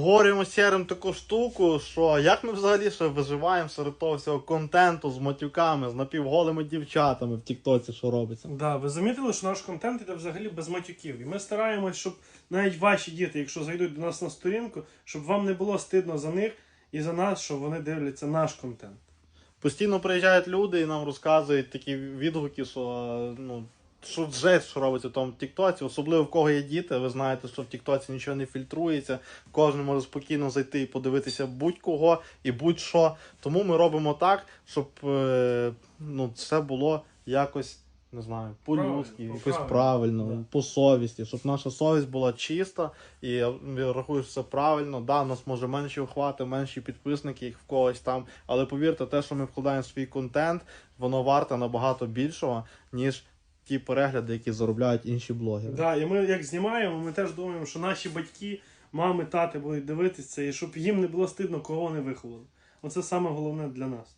Говоримо сірим таку штуку, що як ми взагалі ще виживаємо серед того всього контенту з матюками, з напівголими дівчатами в Тіктоці, що робиться. Да, ви замітили, що наш контент іде взагалі без матюків. І ми стараємось, щоб навіть ваші діти, якщо зайдуть до нас на сторінку, щоб вам не було стидно за них і за нас, що вони дивляться наш контент. Постійно приїжджають люди і нам розказують такі відгуки, що ну. Що жесть, що робиться в тому Тіктоці, особливо в кого є діти, ви знаєте, що в Тіктоці нічого не фільтрується, кожен може спокійно зайти і подивитися будь-кого і будь-що. Тому ми робимо так, щоб е, ну, це було якось, не знаю, по-людськи, Правильно, якось правильно, правильно, да. по совісті, щоб наша совість була чиста, і я рахую, що це правильно. Да, у нас може менші охвати, менші підписники, як в когось там. Але повірте, те, що ми вкладаємо в свій контент, воно варте набагато більшого, ніж ті перегляди, які заробляють інші блогери. Да, і ми як знімаємо, ми теж думаємо, що наші батьки, мами, тати будуть дивитися і щоб їм не було стидно, кого вони виховали. Оце саме головне для нас.